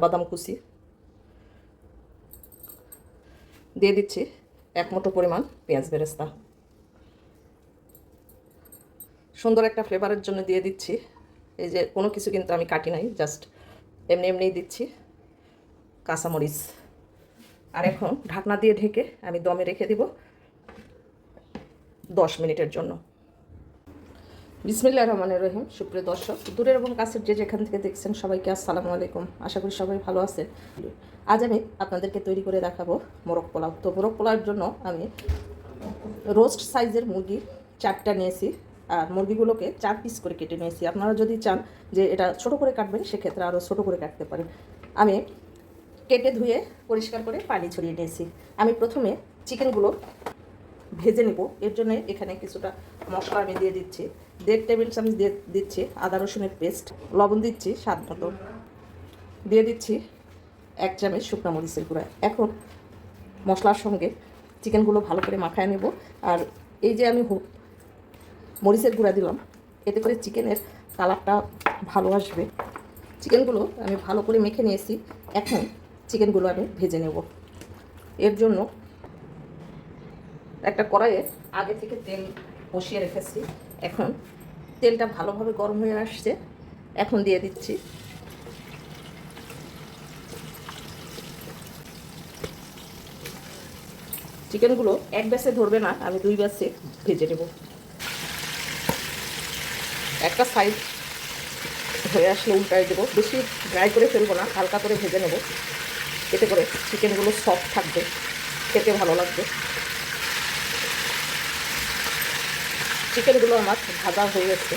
কাঠবাদাম কুচি। দিয়ে দিচ্ছি এক মুঠো পরিমাণ পেঁয়াজ বেরেস্তা। সুন্দর একটা ফ্লেভারের জন্য দিয়ে দিচ্ছি। এই যে কোনো কিছু কিন্তু আমি কাটি নাই, জাস্ট এমনি এমনিই দিচ্ছি কাঁচামরিচ। আর এখন ঢাকনা দিয়ে ঢেকে আমি দমে রেখে দিব দশ মিনিটের জন্য। বিসমিল্লা রহমানের রহিম। সুপ্রিয় দর্শক, দূরের এবং কাছের যে যেখান থেকে দেখছেন সবাইকে আসসালামু আলাইকুম। আশা করি সবাই ভালো আছেন। আজ আমি আপনাদেরকে তৈরি করে দেখাবো মোরগ পোলাও। তো মোরগ পোলাওর জন্য আমি রোস্ট সাইজের মুরগি চারটা নিয়েছি আর মুরগিগুলোকে চার পিস করে কেটে নিয়েছি। আপনারা যদি চান যে এটা ছোট করে কাটবেন, সেক্ষেত্রে আরও ছোট করে কাটতে পারেন। আমি কেটে ধুয়ে পরিষ্কার করে পানি ছড়িয়ে নিয়েছি। আমি প্রথমে চিকেনগুলো ভেজে নেব। এর জন্য এখানে কিছুটা মশলা আমি দিয়ে দিচ্ছি। দেড় টেবিল চামচ দিয়ে দিচ্ছি আদা রসুনের পেস্ট। লবণ দিচ্ছি স্বাদ মতো। দিয়ে দিচ্ছি এক চামচ শুকনো মরিচের গুঁড়া। এখন মশলার সঙ্গে চিকেনগুলো ভালো করে মাখায় নেব। আর এই যে আমি মরিচের গুঁড়া দিলাম, এতে করে চিকেনের কালারটা ভালো আসবে। চিকেনগুলো আমি ভালো করে মেখে নিয়েছি। এখন চিকেনগুলো আমি ভেজে নেব। এর জন্য একটা কড়াইয়ে আগে থেকে তেল বসিয়ে রেখেছি। এখন তেলটা ভালোভাবে গরম হয়ে আসছে। এখন দিয়ে দিচ্ছি চিকেনগুলো এক ব্যাসে ধরবে না, আমি দুই ব্যাসে ভেজে নেব। একটা সাইড হয়ে আসলে উল্টায় দেবো। বেশি ড্রাই করে ফেলব না, হালকা করে ভেজে নেব। এতে করে চিকেনগুলো সফট থাকবে, খেতে ভালো লাগবে। চিকেনগুলো আমার ভাজা হয়ে গেছে।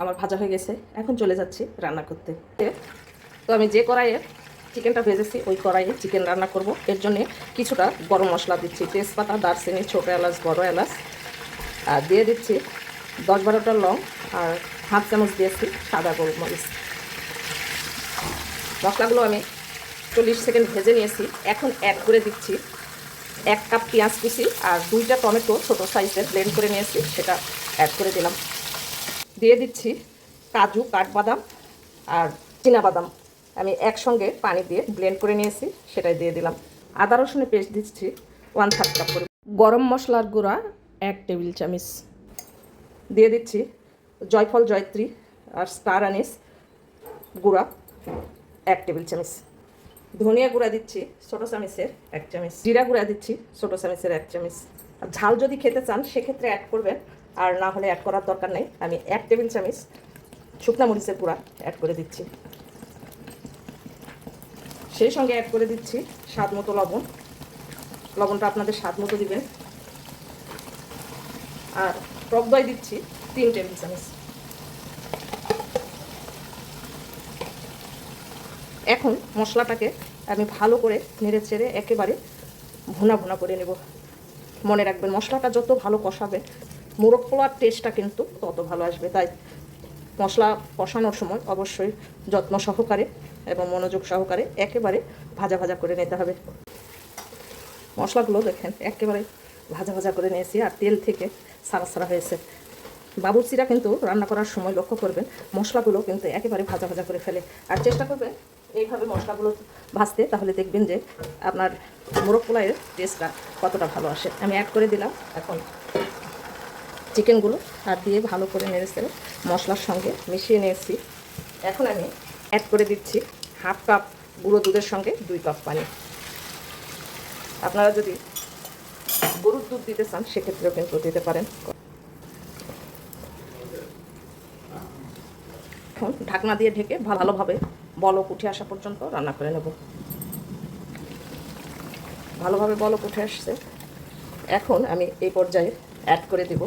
আমার ভাজা হয়ে গেছে। এখন চলে যাচ্ছি রান্না করতে। তো আমি যে কড়াইয়ে চিকেনটা ভেজেছি, ওই কড়াইয়ে চিকেন রান্না করব। এর জন্যে কিছুটা গরম মশলা দিচ্ছি। তেজপাতা, দারচিনি, ছোটো এলাচ, বড় এলাচ, আর দিয়ে দিচ্ছি দশ বারোটা লং, আর হাফ চামচ দিয়েছি সাদা গোলমরিচ। মশলাগুলো আমি চল্লিশ সেকেন্ড ভেজে নিয়েছি। এখন অ্যাড করে দিচ্ছি এক কাপ পেঁয়াজ কুচি আর দুইটা টমেটো ছোটো সাইজের ব্লেন্ড করে নিয়েছি, সেটা অ্যাড করে দিলাম। দিয়ে দিচ্ছি কাজু, কাঠবাদাম আর বাদাম আমি একসঙ্গে পানি দিয়ে ব্লেন্ড করে নিয়েছি, সেটাই দিয়ে দিলাম। আদা রসুনের পেস্ট দিচ্ছি ওয়ান থার্ড কাপ করে গরম মশলার গুঁড়া এক টেবিল চামচ। দিয়ে দিচ্ছি জয়ফল, জয়ত্রী আর স্টার আনিস গুঁড়া। এক টেবিল চামচ। ধনিয়া গুঁড়া দিচ্ছি, ছোটো চামচের এক চামচ। জিরা গুঁড়া দিচ্ছি, ছোটো চামচের এক চামচ। আর ঝাল যদি খেতে চান, সেক্ষেত্রে অ্যাড করবেন। আর না হলে অ্যাড করার দরকার নেই। আমি এক টেবিল চামচ শুকনা মরিচের গুঁড়া অ্যাড করে দিচ্ছি। সেই সঙ্গে অ্যাড করে দিচ্ছি স্বাদ মতো লবণ। লবণটা আপনাদের স্বাদ মতো দিবেন। আর টক দই দিচ্ছি তিন টেবিল চামচ। এখন মশলাটাকে আমি ভালো করে নেড়ে চেড়ে একেবারে ভুনা ভুনা করে নেব। মনে রাখবেন, মশলাটা যত ভালো কষাবে মোরগ পোলার টেস্টটা কিন্তু তত ভালো আসবে। তাই মশলা কষানোর সময় অবশ্যই যত্ন সহকারে এবং মনোযোগ সহকারে একেবারে ভাজা ভাজা করে নিতে হবে। মশলাগুলো দেখেন, একেবারে ভাজা ভাজা করে নিয়েছি আর তেল থেকে সারা সারা হয়েছে। বাবুর্চিরা কিন্তু রান্না করার সময় লক্ষ্য করবেন, মশলাগুলো কিন্তু একেবারে ভাজা ভাজা করে ফেলে। আর চেষ্টা করবেন এইভাবে মশলাগুলো ভাজতে, তাহলে দেখবেন যে আপনার মোরগ পোলাইয়ের টেস্টটা কতটা ভালো আসে। আমি অ্যাড করে দিলাম এখন চিকেনগুলো আর দিয়ে ভালো করে নেড়ে চেড়ে মশলার সঙ্গে মিশিয়ে নিয়েছি। এখন আমি অ্যাড করে দিচ্ছি হাফ কাপ গুঁড়ো দুধের সঙ্গে দুই কাপ পানি। আপনারা যদি গরুর দুধ দিতে চান, সেক্ষেত্রেও কিন্তু দিতে পারেন। এখন ঢাকনা দিয়ে ঢেকে ভালোভাবে বলক উঠে আসা পর্যন্ত রান্না করে নেব। ভালোভাবে বলক উঠে আসছে। এখন আমি এই পর্যায়ে অ্যাড করে দেব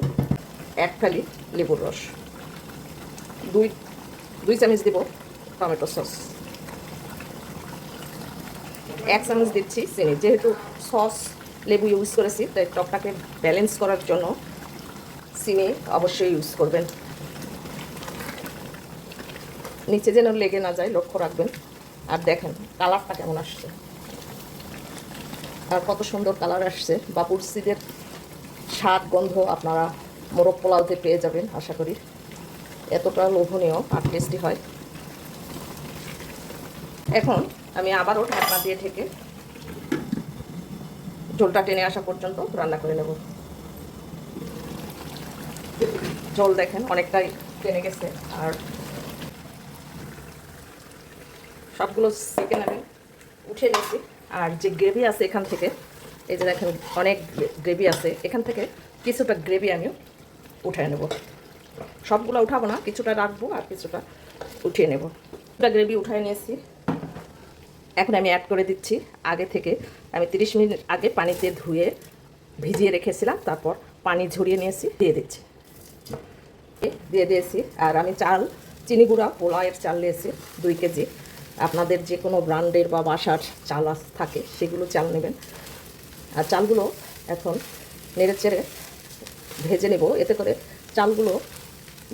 এক ফালি লেবুর রস। দুই দুই চামচ দেব টমেটো সস। এক চামচ দিচ্ছি চিনি। যেহেতু সস লেবু ইউজ করেছি, তাই টকটাকে ব্যালেন্স করার জন্য চিনি অবশ্যই ইউজ করবেন। নিচে যেন লেগে না যায়, লক্ষ্য রাখবেন। আর দেখেন, কালারটা কেমন আসছে। আর কত সুন্দর কালার আসছে। বাপুর সিদের স্বাদ, গন্ধ আপনারা মোরগ পোলাওতে পেয়ে যাবেন, আশা করি। এতটা লোভনীয় আর টেস্টি হয়। এখন আমি আবারও ঢাকনা দিয়ে ঢেকে ঝোলটা টেনে আসা পর্যন্ত রান্না করে নেব। ঝোল দেখেন, অনেকটাই টেনে গেছে। আর সবগুলো চিকেন আমি উঠে নিয়েছি। আর যে গ্রেভি আছে এখান থেকে, এই যে দেখেন অনেক গ্রেভি আছে, এখান থেকে কিছুটা গ্রেভি আমি উঠিয়ে নেব। সবগুলো উঠাবো না, কিছুটা রাখব আর কিছুটা উঠিয়ে নেব। কিছুটা গ্রেভি উঠিয়ে নিয়েছি। এখন আমি অ্যাড করে দিচ্ছি। আগে থেকে আমি 30 মিনিট আগে পানিতে ধুয়ে ভিজিয়ে রেখেছিলাম, তারপর পানি ঝরিয়ে নিয়েছি, দিয়ে দিচ্ছি। দিয়ে দিয়েছি। আর আমি চাল, চিনি গুঁড়া, পোলাওয়ের চাল নিয়েছি দুই কেজি। আপনাদের যে কোনো ব্র্যান্ডের বা বাসার চাল থাকে, সেগুলো চাল নেবেন। আর চালগুলো এখন নেড়ে চেড়ে ভেজে নেব। এতে করে চালগুলো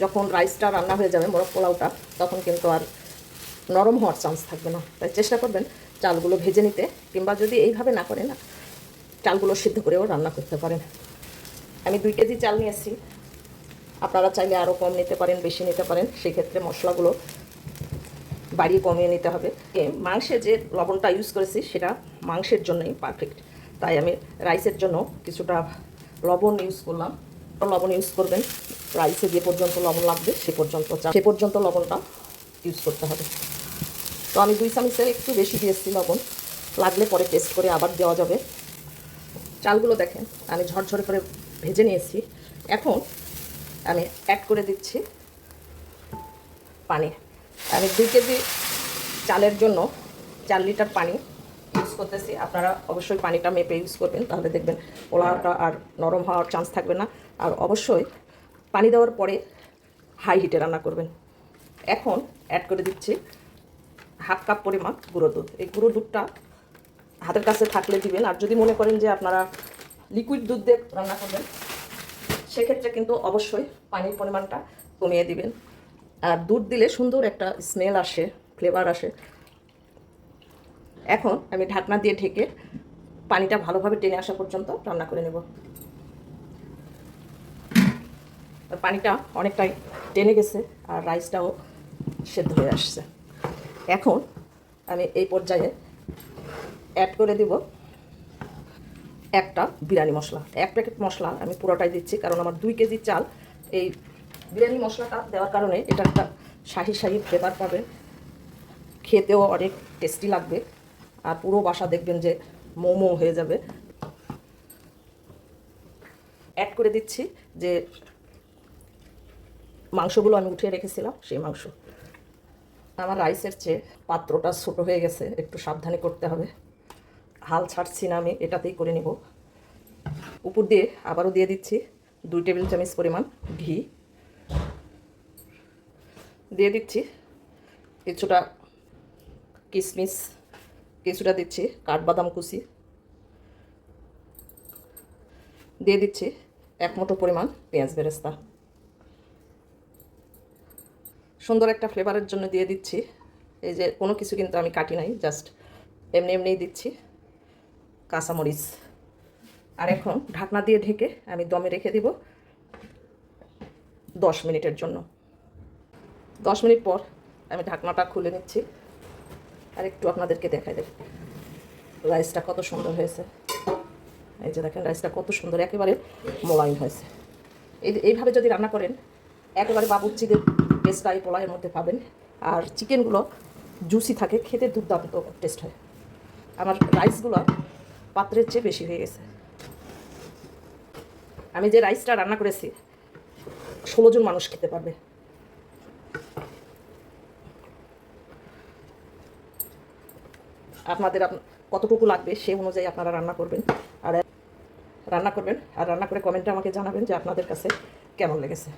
যখন রাইসটা রান্না হয়ে যাবে, মোরগ পোলাওটা, তখন কিন্তু আর নরম হওয়ার চান্স থাকবে না। তাই চেষ্টা করবেন চালগুলো ভেজে নিতে, কিংবা যদি এইভাবে না করেন না চালগুলো সিদ্ধ করেও রান্না করতে পারেন। আমি দুই কেজি চাল নিয়েছি আপনারা চাইলে আরও কম নিতে পারেন, বেশি নিতে পারেন। সেক্ষেত্রে মশলাগুলো বাড়িয়ে কমিয়ে নিতে হবে। মাংসে যে লবণটা ইউজ করেছি, সেটা মাংসের জন্যই পারফেক্ট তাই আমি রাইসের জন্য কিছুটা লবণ ইউজ করলাম। লবণ ইউজ করবেন। রাইসে যে পর্যন্ত লবণ লাগবে, সে পর্যন্ত সে পর্যন্ত লবণটা ইউজ করতে হবে। তো আমি দুই চামচের একটু বেশি দিয়েছি লবণ। লাগলে পরে টেস্ট করে আবার দেওয়া যাবে। চালগুলো দেখেন, আমি ঝরঝরে করে ভেজে নিয়েছি। এখন আমি অ্যাড করে দিচ্ছি পানি। আমি দুই কেজি চালের জন্য চার লিটার পানি ইউজ করতেছি। আপনারা অবশ্যই পানিটা মেপে ইউজ করবেন, তাহলে দেখবেন পোলাওটা আর নরম হওয়ার চান্স থাকবে না। আর অবশ্যই পানি দেওয়ার পরে হাই হিটে রান্না করবেন। এখন অ্যাড করে দিচ্ছি হাফ কাপ পরিমাণ গুঁড়ো দুধ। এই গুঁড়ো দুধটা হাতের কাছে থাকলে দিবেন। আর যদি মনে করেন যে আপনারা লিকুইড দুধ দিয়ে রান্না করবেন, সেক্ষেত্রে কিন্তু অবশ্যই পানির পরিমাণটা কমিয়ে দিবেন। আর দুধ দিলে সুন্দর একটা স্মেল আসে ফ্লেভার আসে। এখন আমি ঢাকনা দিয়ে ঢেকে পানিটা ভালোভাবে টেনে আসা পর্যন্ত রান্না করে নেব। পানিটা অনেকটাই টেনে গেছে আর রাইসটাও সেদ্ধ হয়ে আসছে। এখন আমি এই পর্যায়ে অ্যাড করে দিব একটা বিরিয়ানি মশলা। এক প্যাকেট মশলা আমি পুরোটাই দিচ্ছি, কারণ আমার দুই কেজি চাল এই বিরিয়ানি মশলাটা দেওয়ার কারণে এটা একটা শাহি শাহি ফ্লেভার পাবে খেতেও অনেক টেস্টি লাগবে। আর পুরো বাসা দেখবেন যে মোমো হয়ে যাবে। অ্যাড করে দিচ্ছি যে মাংসগুলো আমি উঠিয়ে রেখেছিলাম, সেই মাংস। আমার রাইসের চেয়ে পাত্রটা ছোট হয়ে গেছে, একটু সাবধানে করতে হবে। হাল ছাড়ছি না আমি, এটাতেই করে নিব। উপর দিয়ে আবারও দিয়ে দিচ্ছি দুই টেবিল চামচ পরিমাণ ঘি। দিয়ে দিচ্ছি। কিছুটা কিশমিশ, কিছুটা দিচ্ছি কাঠবাদাম কুচি। দিয়ে দিচ্ছি এক মুঠো পরিমাণ পেঁয়াজ বেরেস্তা। সুন্দর একটা ফ্লেভারের জন্য দিয়ে দিচ্ছি। এই যে কোনো কিছু কিন্তু আমি কাটি নাই, জাস্ট এমনি এমনিই দিচ্ছি কাঁচামরিচ। আর এখন ঢাকনা দিয়ে ঢেকে আমি দমে রেখে দিব দশ মিনিটের জন্য। দশ মিনিট পর আমি ঢাকনাটা খুলে নিচ্ছি। আর একটু আপনাদেরকে দেখাই দেব রাইসটা কত সুন্দর হয়েছে। এই যে দেখেন রাইসটা কত সুন্দর, একেবারে মোলায়েম হয়েছে। এই এইভাবে যদি রান্না করেন, একেবারে বাবুর্চিদের টেস্টটা এই পোলাইয়ের মধ্যে পাবেন। আর চিকেনগুলো জুসি থাকে, খেতে দুর্দান্ত টেস্ট হয়। আমার রাইসগুলো পাত্রের চেয়ে বেশি হয়ে গেছে। আমি যে রাইসটা রান্না করেছি, ষোলো জন মানুষ খেতে পারবে। আপনাদের আপ- কতটুকু লাগবে সে অনুযায়ী আপনারা রান্না করবেন। আর রান্না করবেন, আর রান্না করে কমেন্টে আমাকে জানাবেন যে আপনাদের কাছে কেমন লেগেছে।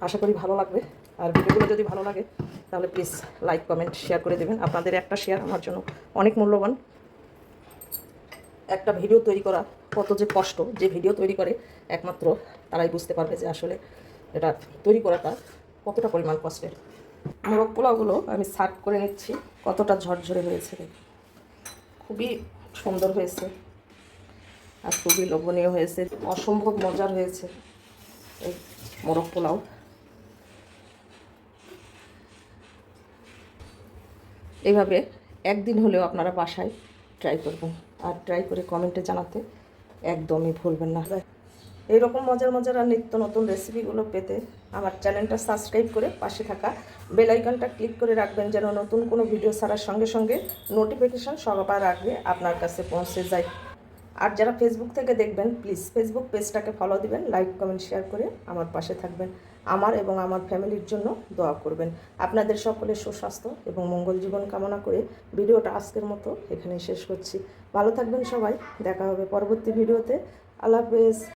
আশা করি ভালো লাগবে। আর ভিডিওগুলো যদি ভালো লাগে, তাহলে প্লিজ লাইক কমেন্ট শেয়ার করে দেবেন। আপনাদের একটা শেয়ার আমার জন্য অনেক মূল্যবান। একটা ভিডিও তৈরি করা কত যে কষ্ট, যে ভিডিও তৈরি করে, একমাত্র তারাই বুঝতে পারবে যে আসলে এটা তৈরি করাটা কতটা পরিমাণ কষ্টের। মোরগ পোলাওগুলো আমি সার্ভ করে নিচ্ছি। কতটা ঝরঝরে হয়েছে দেখুন। খুবই সুন্দর হয়েছে আর খুবই লোভনীয় হয়েছে। অসম্ভব মজার হয়েছে এই মোরগ পোলাও। এইভাবে একদিন হলেও আপনারা বাসায় ট্রাই করবেন। আর ট্রাই করে কমেন্টে জানাতে একদমই ভুলবেন না। এইরকম মজার মজার আর নিত্য নতুন রেসিপিগুলো পেতে আমার চ্যানেলটা সাবস্ক্রাইব করে পাশে থাকা বেল আইকনটা ক্লিক করে রাখবেন যেন নতুন কোনো ভিডিও ছাড়ার সঙ্গে সঙ্গে নোটিফিকেশান সবার আগে আপনার কাছে পৌঁছে যায়। আর যারা ফেসবুক থেকে দেখবেন প্লিজ ফেসবুক পেজটাকে ফলো দিবেন লাইক কমেন্ট শেয়ার করে আমার পাশে থাকবেন। আমার এবং আমার ফ্যামিলির জন্য দোয়া করবেন। আপনাদের সকলের সুস্বাস্থ্য এবং মঙ্গল জীবন কামনা করে ভিডিওটা আজকের মতো এখানে শেষ করছি। ভালো থাকবেন সবাই, দেখা হবে পরবর্তী ভিডিওতে। আল্লাহ হাফেজ।